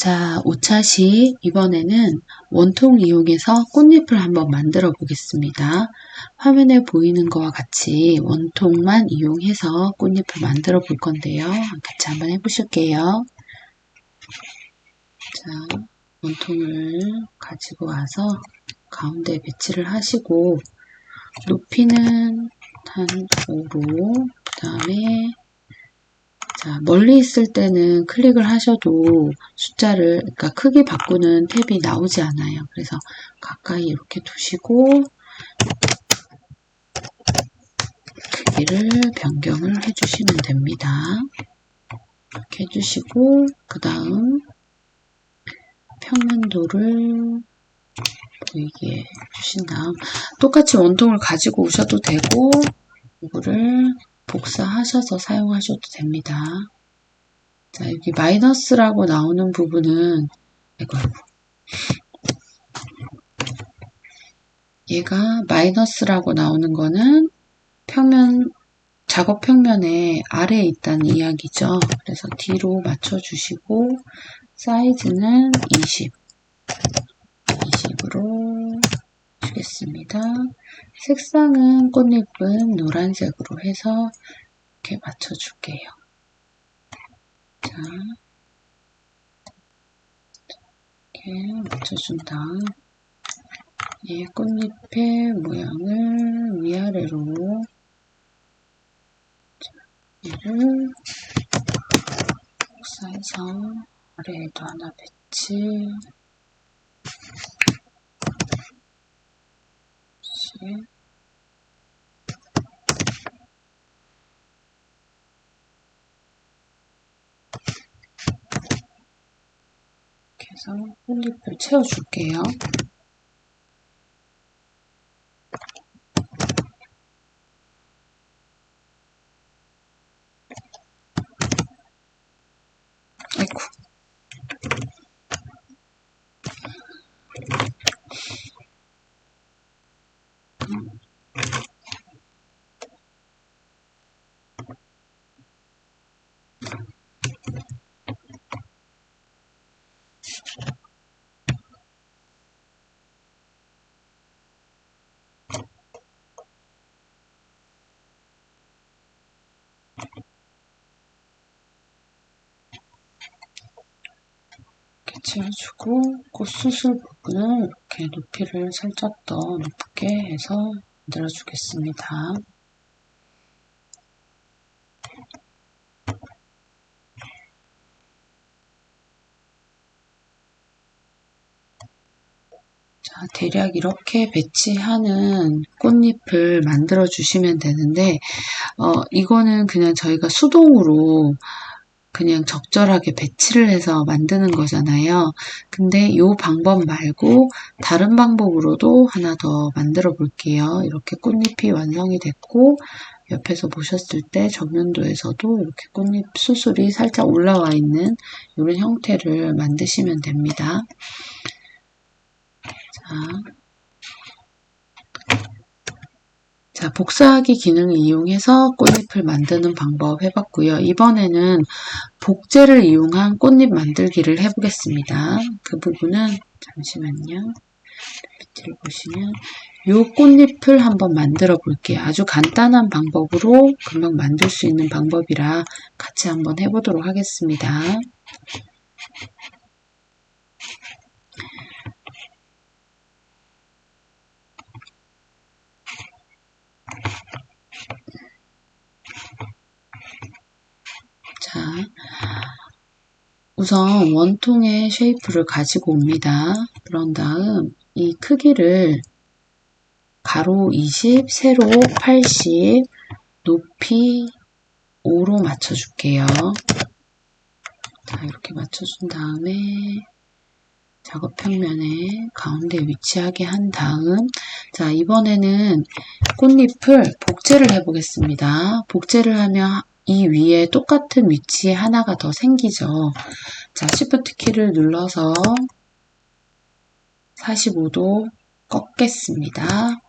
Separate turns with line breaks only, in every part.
자, 5차시 이번에는 원통 이용해서 꽃잎을 한번 만들어 보겠습니다. 화면에 보이는 거와 같이 원통만 이용해서 꽃잎을 만들어 볼 건데요. 같이 한번 해보실게요. 자, 원통을 가지고 와서 가운데 배치를 하시고 높이는 한 5로 그 다음에 자, 멀리 있을 때는 클릭을 하셔도 숫자를, 그러니까 크기 바꾸는 탭이 나오지 않아요. 그래서 가까이 이렇게 두시고, 크기를 변경을 해주시면 됩니다. 이렇게 해주시고, 그 다음, 평면도를 보이게 해주신 다음, 똑같이 원통을 가지고 오셔도 되고, 이거를 복사하셔서 사용하셔도 됩니다. 자, 여기 마이너스라고 나오는 부분은, 아이고. 얘가 마이너스라고 나오는 거는 평면, 작업 평면에 아래에 있다는 이야기죠. 그래서 뒤로 맞춰주시고, 사이즈는 20. 20으로 주겠습니다. 색상은 꽃잎은 노란색으로 해서 이렇게 맞춰줄게요. 자, 이렇게 맞춰준 다음 이 꽃잎의 모양을 위아래로 얘를 복사해서 아래에도 하나 배치 이렇게 해서 꽃잎을 채워줄게요. 아이고. 채워주고 꽃수술 부분을 이렇게 높이를 살짝 더 높게 해서 만들어 주겠습니다. 자, 대략 이렇게 배치하는 꽃잎을 만들어 주시면 되는데, 어, 이거는 그냥 저희가 수동으로 그냥 적절하게 배치를 해서 만드는 거잖아요. 근데 이 방법 말고 다른 방법으로도 하나 더 만들어 볼게요. 이렇게 꽃잎이 완성이 됐고 옆에서 보셨을 때 정면도에서도 이렇게 꽃잎 수술이 살짝 올라와 있는 이런 형태를 만드시면 됩니다. 자, 자, 복사하기 기능을 이용해서 꽃잎을 만드는 방법 해봤고요. 이번에는 복제를 이용한 꽃잎 만들기를 해보겠습니다. 그 부분은 잠시만요. 밑을 보시면 이 꽃잎을 한번 만들어 볼게요. 아주 간단한 방법으로 금방 만들 수 있는 방법이라 같이 한번 해보도록 하겠습니다. 자, 우선 원통의 쉐이프를 가지고 옵니다. 그런 다음 이 크기를 가로 20, 세로 80, 높이 5로 맞춰줄게요. 자, 이렇게 맞춰준 다음에 작업 평면에 가운데 위치하게 한 다음 자 이번에는 꽃잎을 복제를 해 보겠습니다. 복제를 하면 이 위에 똑같은 위치에 하나가 더 생기죠. 자, Shift 키를 눌러서 45도 꺾겠습니다.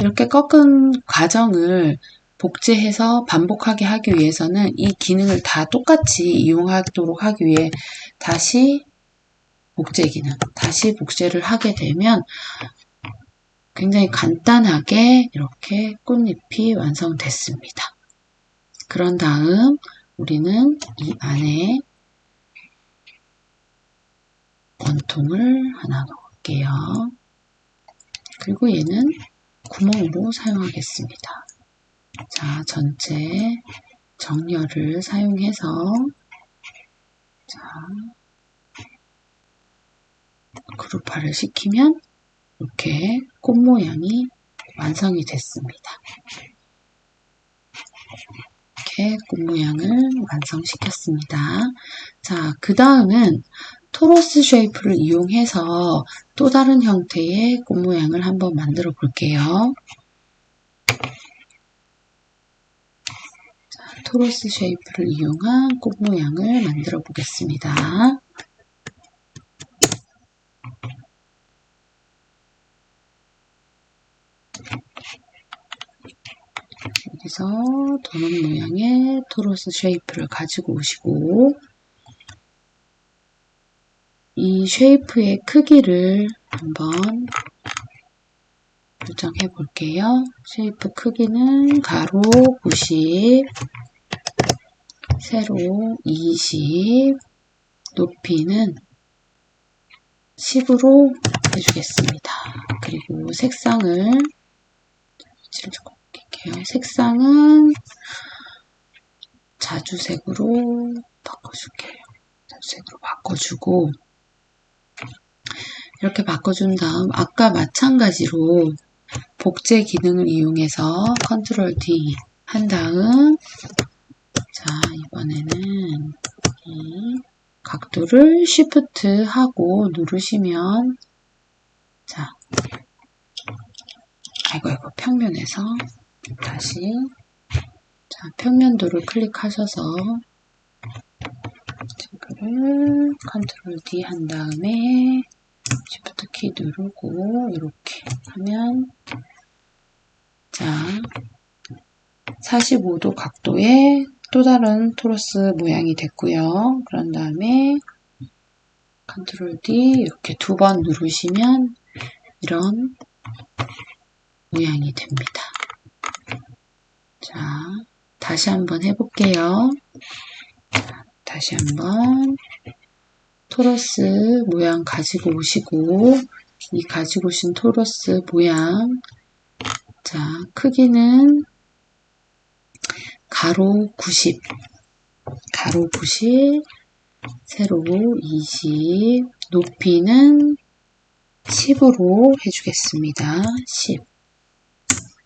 이렇게 꺾은 과정을 복제해서 반복하게 하기 위해서는 이 기능을 다 똑같이 이용하도록 하기 위해 다시 복제 기능. 다시 복제를 하게 되면 굉장히 간단하게 이렇게 꽃잎이 완성됐습니다. 그런 다음 우리는 이 안에 원통을 하나 넣을게요. 그리고 얘는 구멍으로 사용하겠습니다. 자, 전체 정렬을 사용해서 자, 그룹화를 시키면 이렇게 꽃 모양이 완성이 됐습니다. 이렇게 꽃 모양을 완성시켰습니다. 자, 그 다음은 토로스 쉐이프를 이용해서 또 다른 형태의 꽃 모양을 한번 만들어 볼게요. 자, 토로스 쉐이프를 이용한 꽃 모양을 만들어 보겠습니다. 여기서 도넛 모양의 토로스 쉐이프를 가지고 오시고 이 쉐이프의 크기를 한번 조정해 볼게요. 쉐이프 크기는 가로 90, 세로 20, 높이는 10으로 해주겠습니다. 그리고 색상을. 색상은 자주색으로 바꿔줄게요. 자주색으로 바꿔주고 이렇게 바꿔준 다음 아까 마찬가지로 복제 기능을 이용해서 컨트롤 D 한 다음 자 이번에는 이 각도를 Shift 하고 누르시면 자 아이고 아이고 평면에서 다시 자 평면도를 클릭하셔서 지금을 컨트롤 D 한 다음에 Shift 키 누르고 이렇게 하면 자 45도 각도의 또 다른 토러스 모양이 됐고요. 그런 다음에 컨트롤 D 이렇게 두 번 누르시면 이런 모양이 됩니다. 자, 다시 한번 해볼게요. 다시 한번. 토러스 모양 가지고 오시고 이 가지고 오신 토러스 모양. 자 크기는 가로 90 가로 90 세로 20 높이는 10으로 해주겠습니다. 10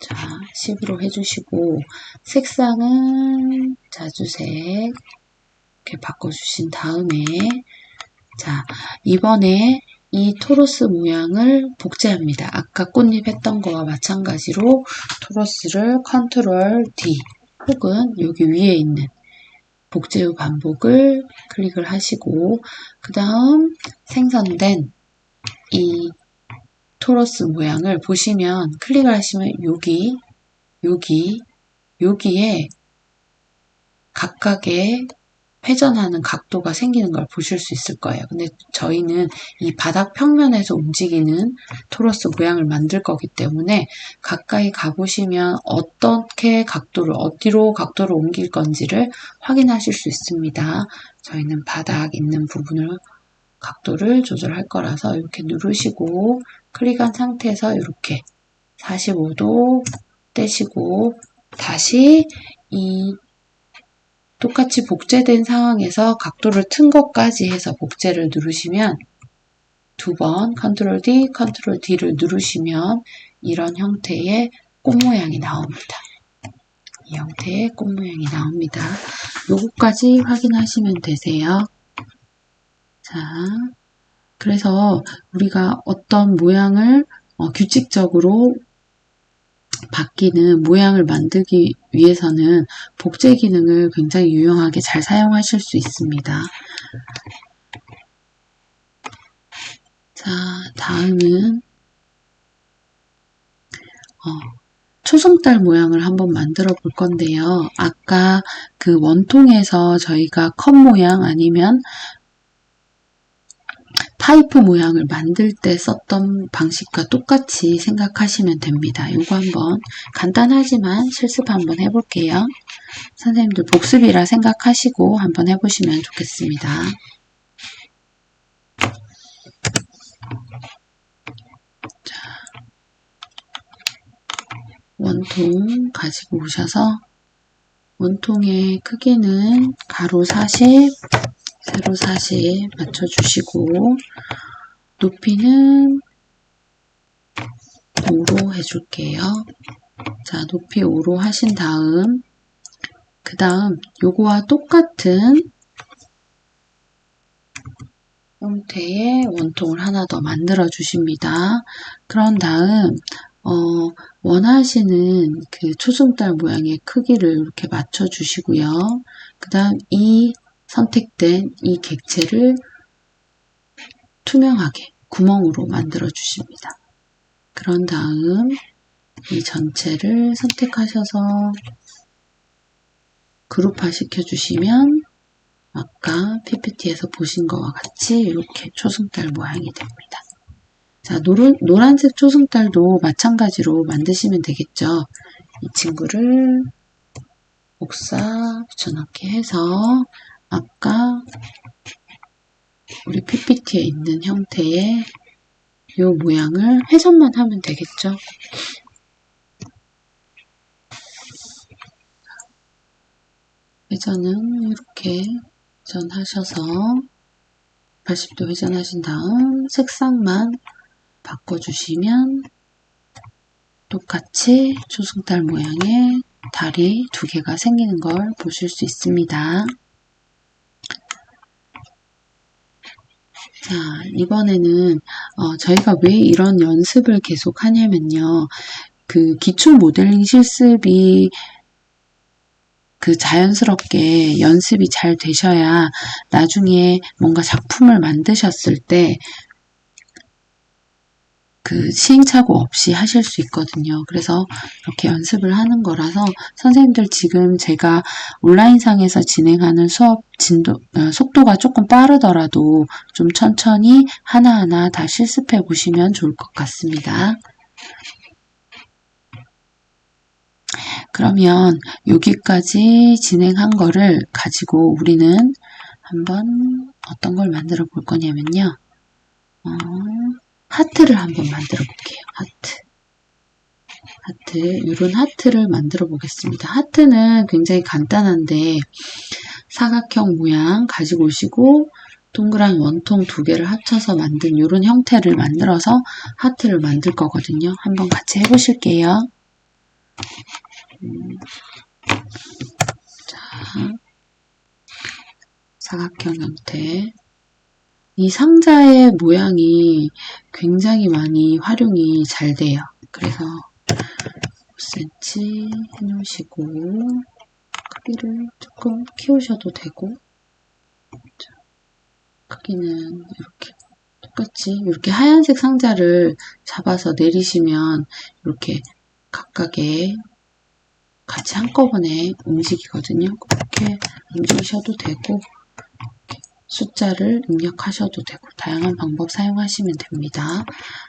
자, 10으로 해주시고 색상은 자주색 이렇게 바꿔주신 다음에 자, 이번에 이 토로스 모양을 복제합니다. 아까 꽃잎 했던 거와 마찬가지로 토로스를 컨트롤 D 혹은 여기 위에 있는 복제 후 반복을 클릭을 하시고 그 다음 생성된 이 토로스 모양을 보시면 클릭을 하시면 여기 여기 여기에 각각의 회전하는 각도가 생기는 걸 보실 수 있을 거예요. 근데 저희는 이 바닥 평면에서 움직이는 토러스 모양을 만들 거기 때문에 가까이 가보시면 어떻게 각도를, 어디로 각도를 옮길 건지를 확인하실 수 있습니다. 저희는 바닥 있는 부분을 각도를 조절할 거라서 이렇게 누르시고 클릭한 상태에서 이렇게 45도 떼시고 다시 이 똑같이 복제된 상황에서 각도를 튼 것까지 해서 복제를 누르시면 두 번 컨트롤 D, 컨트롤 D를 누르시면 이런 형태의 꽃 모양이 나옵니다. 이 형태의 꽃 모양이 나옵니다. 요거까지 확인하시면 되세요. 자, 그래서 우리가 어떤 모양을 어, 규칙적으로 바뀌는 모양을 만들기 위해서는 복제 기능을 굉장히 유용하게 잘 사용하실 수 있습니다. 자, 다음은 어, 초승달 모양을 한번 만들어 볼 건데요. 아까 그 원통에서 저희가 컵 모양 아니면 하이프 모양을 만들 때 썼던 방식과 똑같이 생각하시면 됩니다. 이거 한번 간단하지만 실습 한번 해볼게요. 선생님들 복습이라 생각하시고 한번 해보시면 좋겠습니다. 원통 가지고 오셔서 원통의 크기는 가로 40, 세로 40 맞춰주시고 높이는 5로 해줄게요. 자, 높이 5로 하신 다음 그 다음 요거와 똑같은 형태의 원통을 하나 더 만들어 주십니다. 그런 다음 어, 원하시는 그 초승달 모양의 크기를 이렇게 맞춰 주시고요. 그 다음 이 선택된 이 객체를 투명하게 구멍으로 만들어 주십니다. 그런 다음 이 전체를 선택하셔서 그룹화 시켜주시면 아까 PPT에서 보신 것과 같이 이렇게 초승달 모양이 됩니다. 자, 노란, 노란색 초승달도 마찬가지로 만드시면 되겠죠. 이 친구를 옥사 붙여넣기 해서 아까 우리 PPT에 있는 형태의 이 모양을 회전만 하면 되겠죠. 회전은 이렇게 회전하셔서 80도 회전하신 다음 색상만 바꿔주시면 똑같이 초승달 모양의 달이 두 개가 생기는 걸 보실 수 있습니다. 자, 이번에는 어, 저희가 왜 이런 연습을 계속 하냐면요. 그 기초 모델링 실습이 그 자연스럽게 연습이 잘 되셔야 나중에 뭔가 작품을 만드셨을 때 그 시행착오 없이 하실 수 있거든요. 그래서 이렇게 연습을 하는 거라서 선생님들 지금 제가 온라인상에서 진행하는 수업 진도, 어, 속도가 조금 빠르더라도 좀 천천히 하나하나 다 실습해 보시면 좋을 것 같습니다. 그러면 여기까지 진행한 거를 가지고 우리는 한번 어떤 걸 만들어 볼 거냐면요. 어, 하트를 한번 만들어 볼게요. 하트. 하트. 이런 하트를 만들어 보겠습니다. 하트는 굉장히 간단한데 사각형 모양 가지고 오시고 동그란 원통 두 개를 합쳐서 만든 이런 형태를 만들어서 하트를 만들 거거든요. 한번 같이 해보실게요. 음. 자, 사각형 형태. 이 상자의 모양이 굉장히 많이 활용이 잘 돼요. 그래서 5cm 해놓으시고 크기를 조금 키우셔도 되고 크기는 이렇게 똑같이 이렇게 하얀색 상자를 잡아서 내리시면 이렇게 각각의 같이 한꺼번에 움직이거든요. 그렇게 움직이셔도 되고 숫자를 입력하셔도 되고 다양한 방법 사용하시면 됩니다.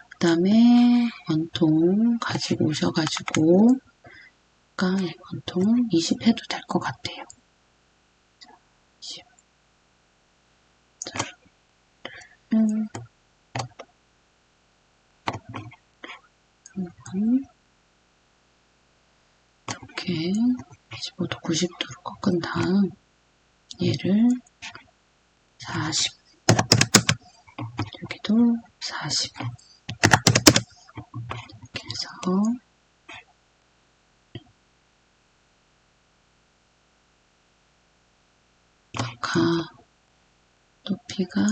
그 다음에 원통 가지고 오셔가지고 아까 이 원통 20 해도 될 것 같아요. 20. 자, 음. 이렇게 25도 90도로 꺾은 다음 얘를 40 여기도 40 이렇게 해서. 아까 높이가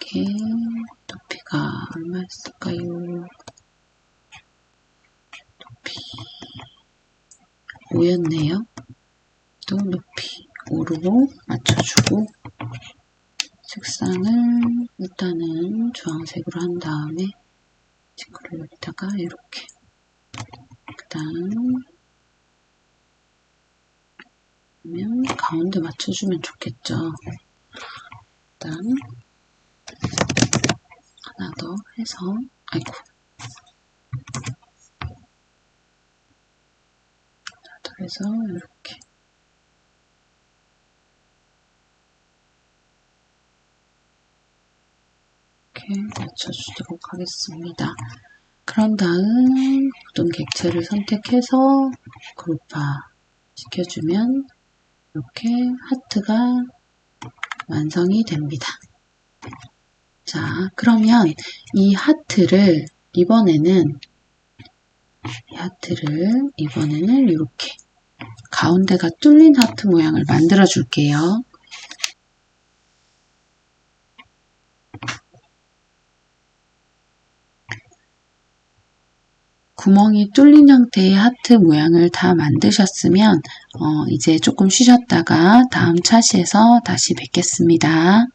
이렇게 높이가 얼마였을까요? 높이 5였네요. 또 높이 5로 맞춰주고 색상을 일단은 주황색으로 한 다음에 친구를 여기다가 이렇게 그 다음 가운데 맞춰주면 좋겠죠. 그 다음 해서 아이고 자, 그래서 이렇게 이렇게 맞춰주도록 하겠습니다. 그런 다음 모든 객체를 선택해서 그룹화 시켜주면 이렇게 하트가 완성이 됩니다. 자, 그러면 이 하트를 이번에는 이 하트를 이번에는 이렇게 가운데가 뚫린 하트 모양을 만들어 줄게요. 구멍이 뚫린 형태의 하트 모양을 다 만드셨으면 어, 이제 조금 쉬셨다가 다음 차시에서 다시 뵙겠습니다.